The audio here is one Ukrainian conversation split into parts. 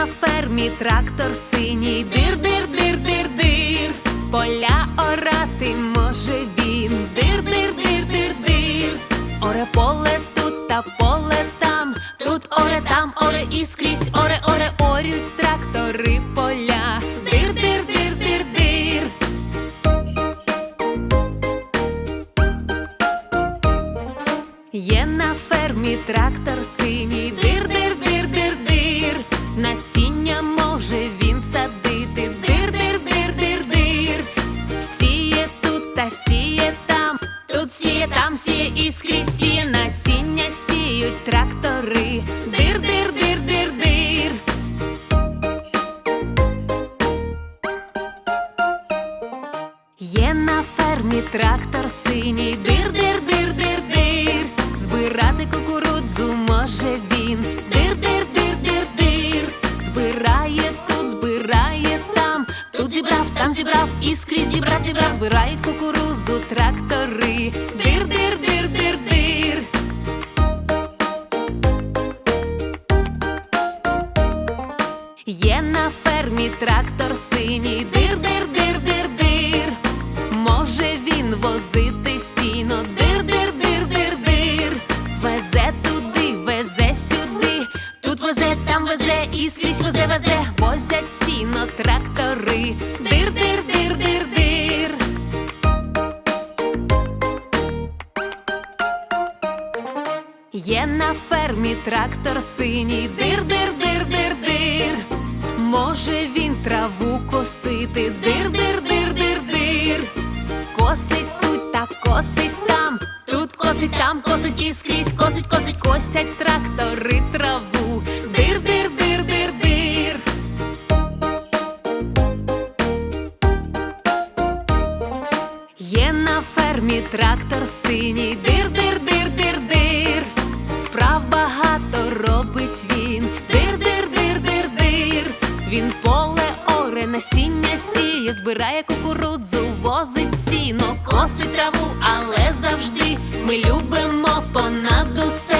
на фермі трактор синій, дир, дир, дир, дир, дир. Поля орати може він. Дир, дир, дир, дир, дир. Оре поле сіють трактори. Дир, дир, дир, дир, дир. Є на фермі трактор синій, дир, дир, дир, дир, дир. Може він траву косити, дир, дир, дир, дир, дир. Косить тут та косить там, тут косить, там косить і скрізь косить, косить, косять трактори траву. Сіє, збирає кукурудзу, возить сіно, косить траву, але завжди ми любимо понад усе,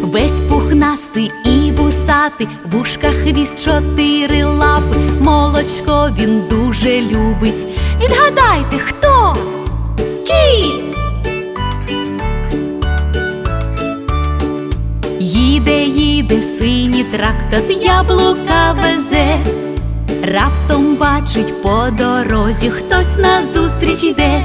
Весь пухнастий і вусатий, в ушках хвіст чотири лапи, молочко він дуже любить. Відгадайте, хто? Кіт! Їде, їде синій трактор, яблука везе. Раптом бачить по дорозі, хтось назустріч іде.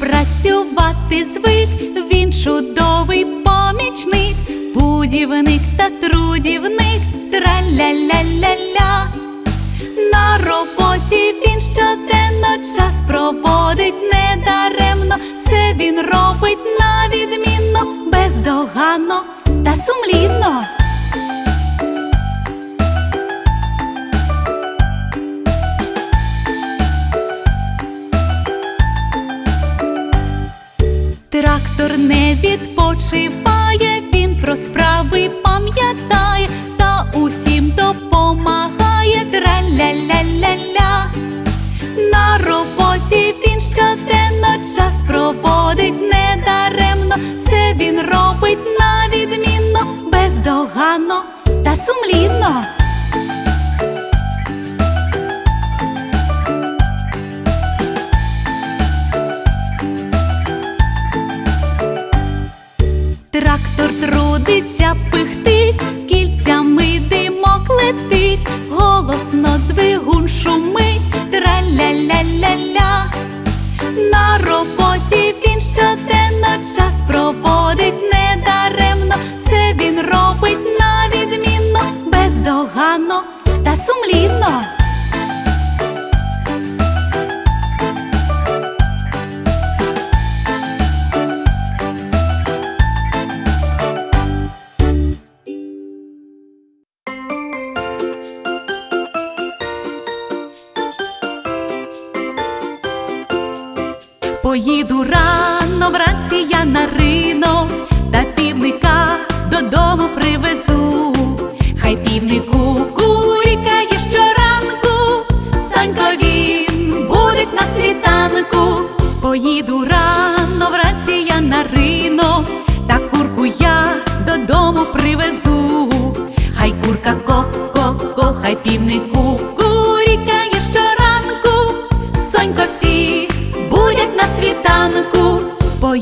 Працювати звик, він чудовий помічник, будівник та трудівник, траля-ля-ля-ля. На роботі він щоденно час проводить недаремно, все він робить на відмінно, бездоганно та сумлінно. Відпочиває, він про справи пам'ятає та усім допомагає. Траля-ля-ля-ля. На роботі він щоденно час проводить недаремно, все він робить на відмінно, бездоганно та сумлінно. Трудиться,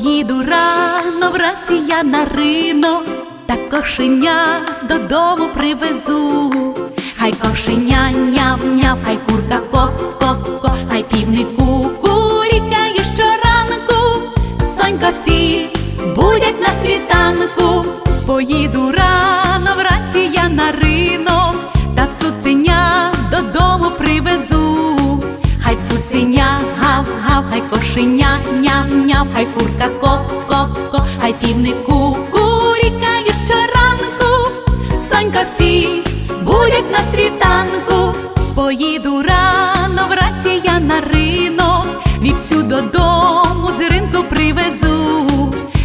Поїду рано вранці я на ринок, та кошеня додому привезу. Хай кошеня няв-няв, хай курка ко-ко-ко, хай півнику курікає щоранку. Сонька всі будять на світанку. Поїду рано вранці я на ринок, та цуценя. Цуценя гав-гав, хай кошеня ням-ням, хай курка ко-ко-ко, хай півнику курікає щоранку. Санька всі будять на світанку. Поїду рано вранці я на ринок, вівцю додому з ринку привезу.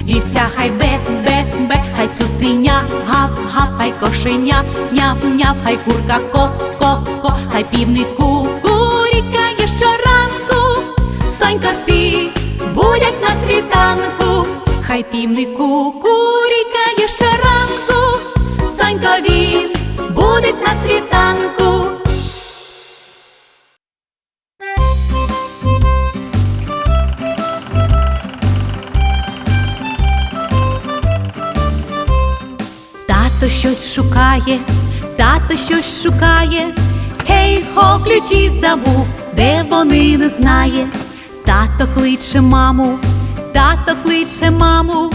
Вівця хай бе-бе-бе, хай цуценя гав-гав, хай кошеня ням-ням, хай курка ко-ко-ко, хай півнику курікає всі будять на світанку, хай півнику курікає щоранку, Сонька він будить на світанку. Тато щось шукає, тато щось шукає. Гей, хо, ключі забув, де вони не знає. Тато кличе маму, тато кличе маму.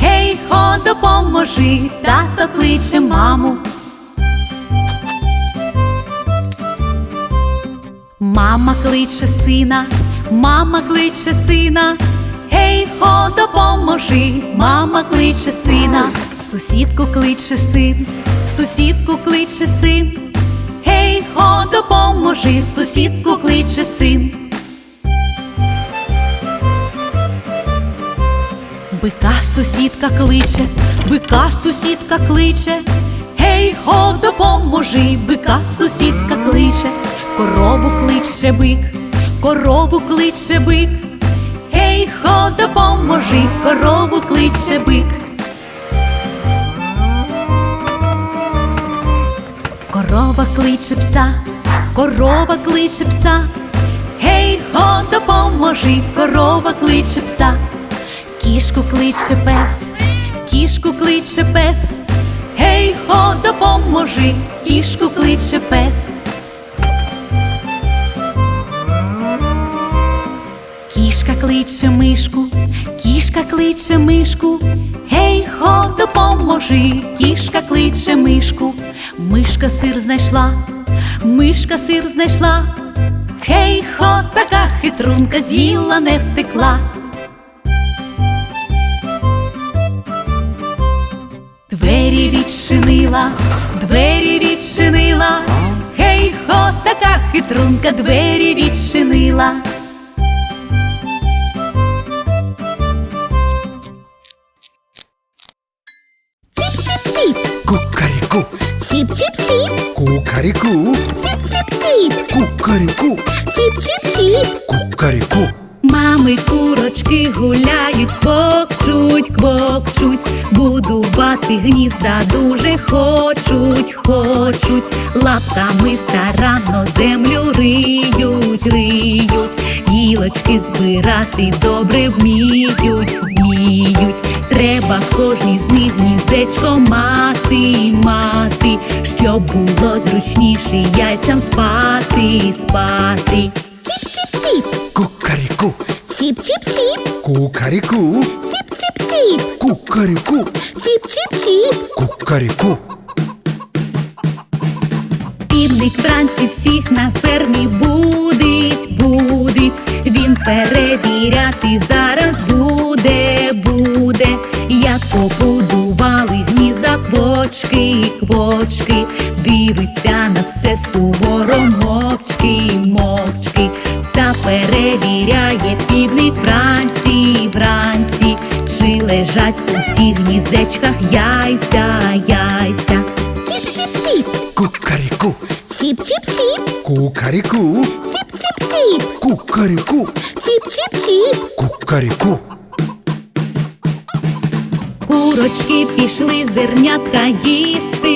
Гей, хо, допоможи, тато кличе маму. Мама кличе сина, мама кличе сина. Гей, хо, допоможи, мама кличе сина, сусідку кличе син, сусідку кличе син. Гей, хо, допоможи, сусідку кличе син. Бика сусідка кличе, бика сусідка кличе. Гей, хо, допоможи, бика сусідка кличе, корову кличе бик, корову кличе бик. Гей, хо, допоможи, корову кличе бик. Корова кличе пса, корова кличе пса. Гей, хо, допоможи, корова кличе пса. Кішку кличе пес, кішку кличе пес. Гей, хо, допоможи, кішку кличе пес. Кішка кличе мишку, кішка кличе мишку. Гей, хо, допоможи, кішка кличе мишку. Мишка сир знайшла, мишка сир знайшла. Гей, хо, така хитрунка з'їла не втекла. Двері відчинила, двері відчинила. Гей, хо, така хитрунка, двері відчинила. Ціп-ціп-ціп, Кукаріку, ціп-ціп-ціп, кукаріку, ціп-ціп-ціп, кукаріку, ціп-ціп-ціп. кукаріку. Мами курочки гуляють, квокчуть, квокчуть, будувати гнізда дуже хочуть, хочуть, лапками старанно землю риють, риють, гілочки збирати добре вміють, вміють. Треба в кожній з них гніздечко мати, мати, щоб було зручніше яйцям спати, спати. Ціп-ціп-ціп, Кукаріку, ціп-ціп-ціп, кукаріку, ціп-ціп-ціп, кукаріку, ціп-ціп-ціп. кукаріку. Півник вранці всіх на фермі будить, будить. Він перевіряти зараз буде, буде. Як побудували гнізда квочки, квочки. Дивиться на все суворо мовчки, мовчки. Перевіряє півник вранці, вранці. Чи лежать у всіх гніздечках яйця, яйця. Ціп-ціп-ціп, Кукаріку, ціп-ціп-ціп, кукаріку, ціп-ціп-ціп, кукаріку, ціп-ціп-ціп. кукаріку. Курочки пішли зернятка їсти,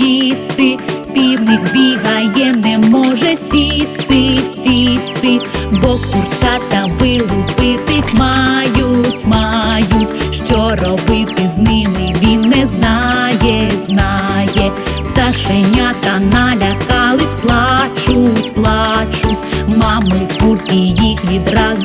їсти. Півник бігає, не може сісти, сісти, бо курчата вилупитись мають, мають. Що робити з ними він не знає, знає. Пташенята налякались, плачуть, плачуть. Мами курки їх відразу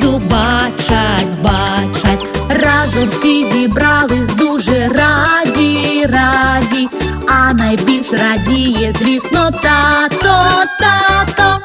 найбільш радіє, звісно, тато, тато.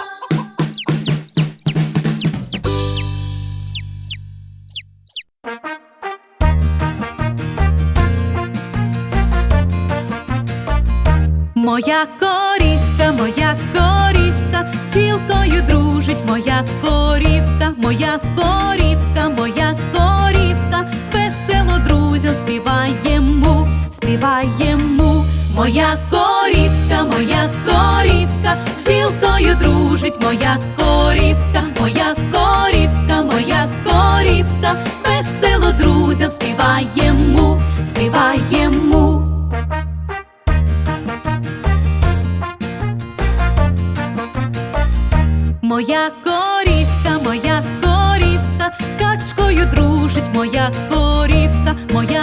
Моя корівка, моя корівка, з пчілкою дружить моя корівка, моя корівка, моя корівка, весело друзям співаємо, співаємо. Моя корівка, моя корівка, з пчілкою дружить моя корівка, моя корівка, моя корівка, весело друзям співаємо, співаємо. Моя корівка, моя корівка, з качкою дружить моя корівка, моя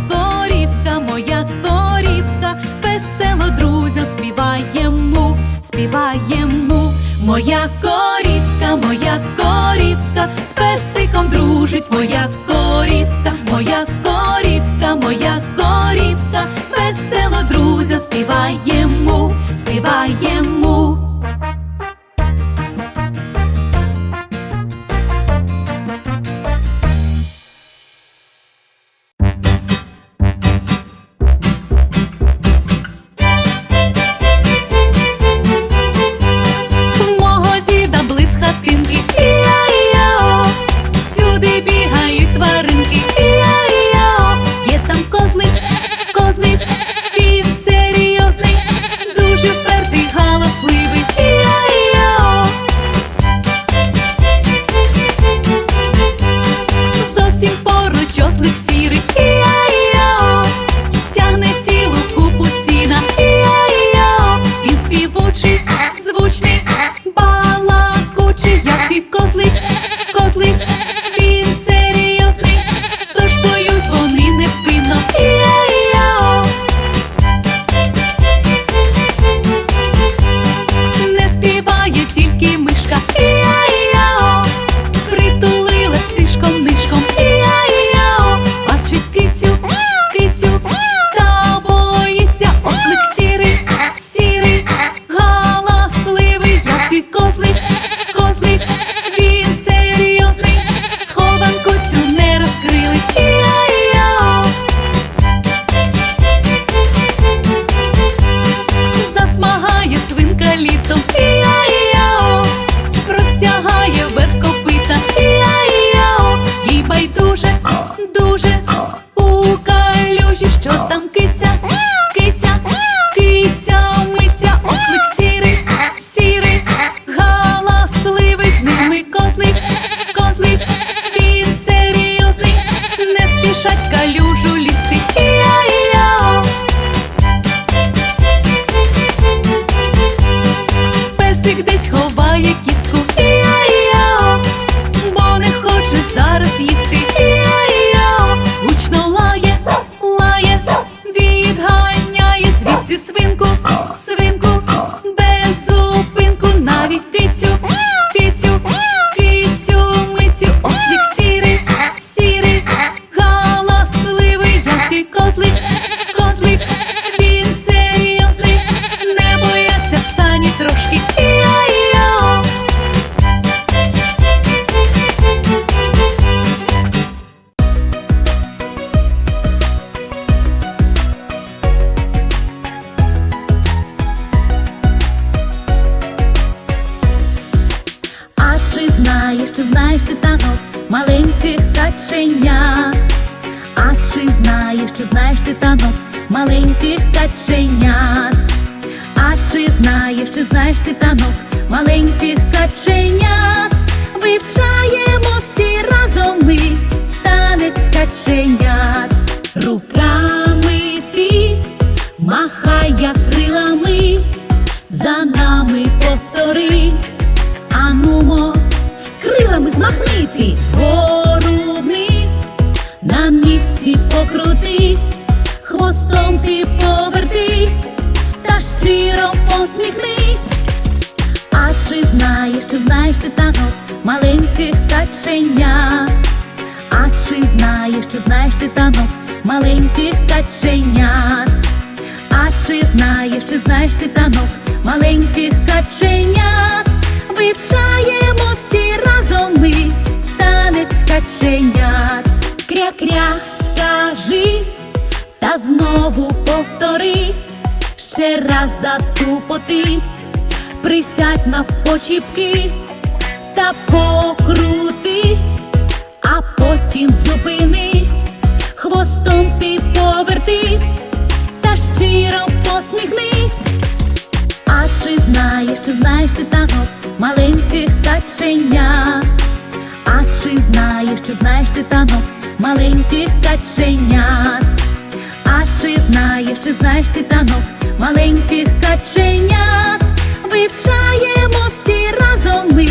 Моя корівка, моя корівка, з песиком дружить моя корівка, моя корівка, моя корівка, весело друзям співаємо, співаємо. Танок маленьких каченят? А чи знаєш, чи знаєш ти танок маленьких каченят? Каченят. Кря-кря, скажи, та знову повтори, ще раз затупоти, присядь навпочіпки та покрутись, а потім зупинись, хвостом ти поверти та щиро посміхнись. А чи знаєш, чи знаєш ти танок маленьких каченят? А чи знаєш, чи знаєш ти танок маленьких каченят? А чи знаєш, чи знаєш ти танок маленьких каченят? Вивчаємо всі разом ми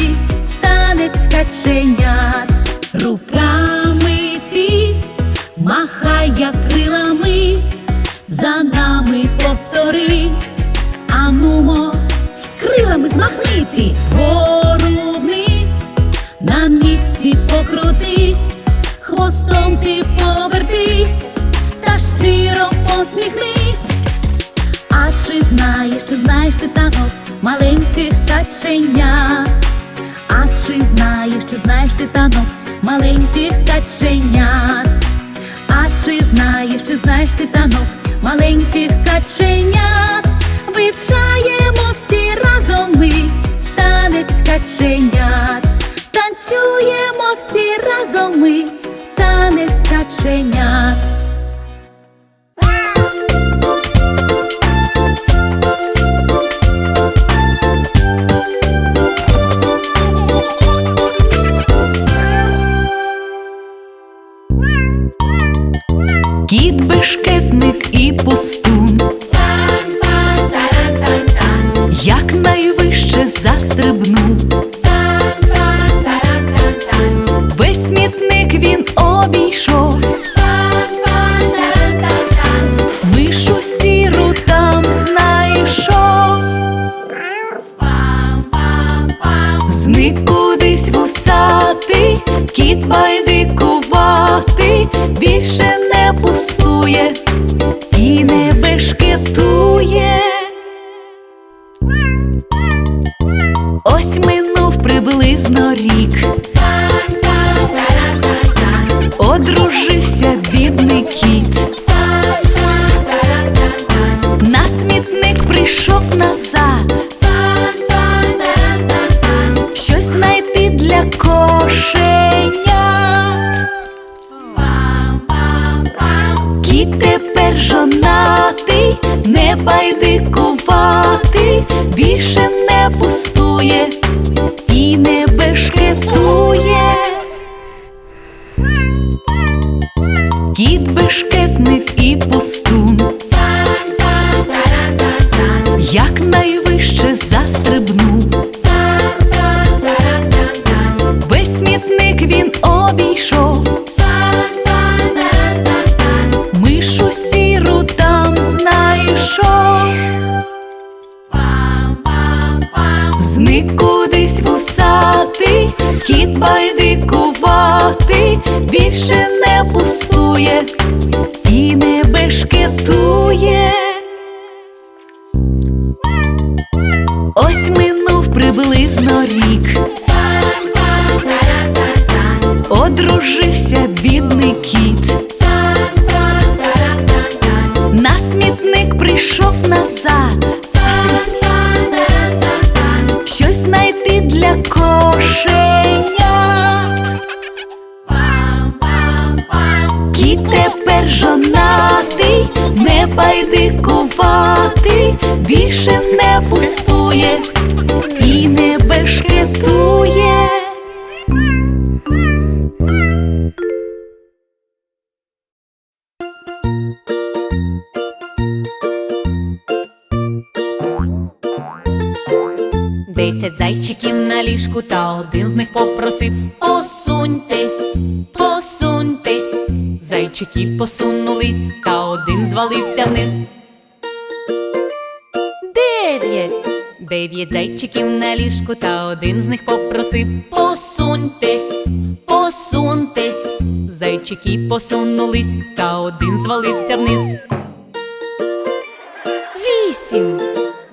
танець каченят. Руками ти махай крилами, за нами повтори. Анумо, крилами змахнити вгору танок маленьких каченят? А чи знаєш, чи знаєш ти танок маленьких каченят? А чи знаєш, чи знаєш ти танок маленьких каченят? Вивчаємо всі разом ми танець каченят. Танцюємо всі разом ми танець каченят. Більше не Десять зайчиків на ліжку, та один з них попросив Посуньтесь, посуньтесь. Зайчики посунулись, та один звалився вниз. Дев'ять. Дев'ять зайчиків на ліжку, та один з них попросив Посуньтесь. Зайчики посунулись, та один звалився вниз. Вісім.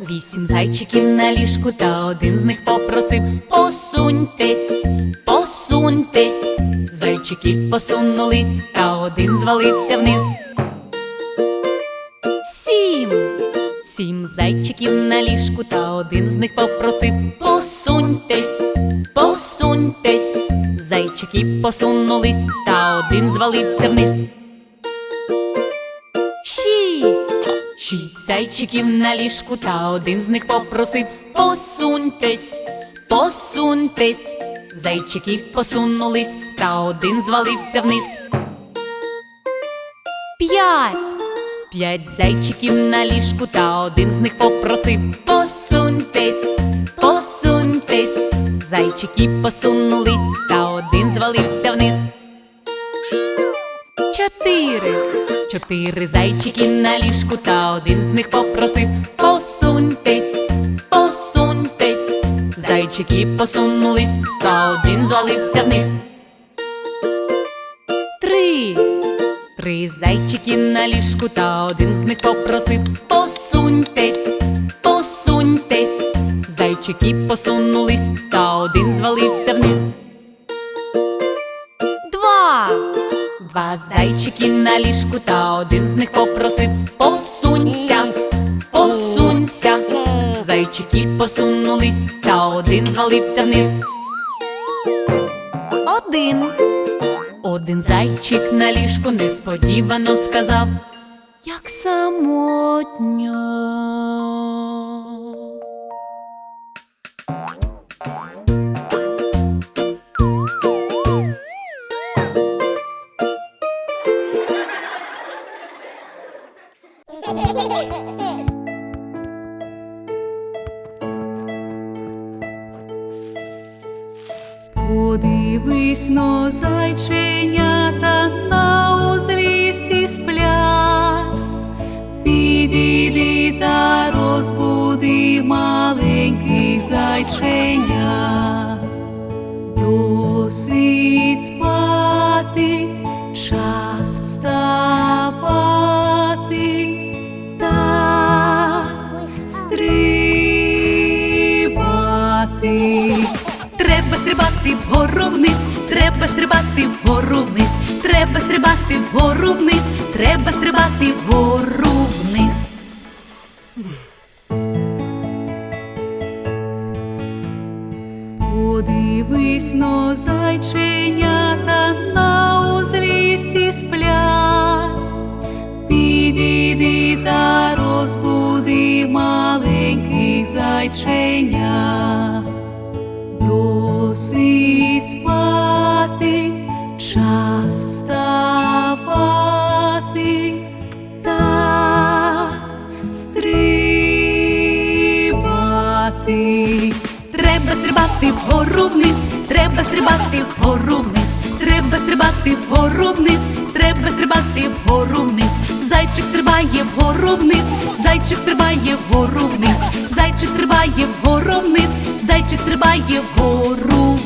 Вісім зайчиків на ліжку, та один з них попросив Посуньтесь, посуньтесь. Зайчики посунулись, та один звалився вниз. Сім. Сім зайчиків на ліжку, та один з них попросив Посуньтесь, посуньтесь. Зайчики посунулись, та один звалився вниз. Шість. Шість зайчиків на ліжку, та один з них попросив Посуньтесь, посуньтесь. Зайчики посунулись, та один звалився вниз. П'ять. П'ять зайчиків на ліжку, та один з них попросив Посуньтесь, посуньтесь. Зайчики посунулись, та один звалився вниз. Чотири. Чотири зайчики на ліжку, та один з них попросив Посуньтесь, посуньтесь. Зайчики посунулись, та один звалився вниз. Три. Три зайчики на ліжку, та один з них попросив Посуньтесь, посуньтесь. Зайчики посунулись, та один звалився вниз. Два зайчики на ліжку, та один з них попросив Посунься, посунься. Зайчики посунулись, та один звалився вниз. Один. Один зайчик на ліжку несподівано сказав, як самотньо. Подивись но зайченята на узлісі сплять, підійди та розбуди маленьких зайченят. Треба стрибати вгору вниз, треба стрибати вгору вниз. Подивись но зайченята на узлісі сплять, підійди та розбуди маленьких зайченят. Вгору вниз, треба стрибати вгору вниз, треба стрибати вгору вниз, треба стрибати вгору вниз. Зайчик стрибає вгору вниз, зайчик стрибає вгору вниз, зайчик стрибає вгору вниз, зайчик стрибає вгору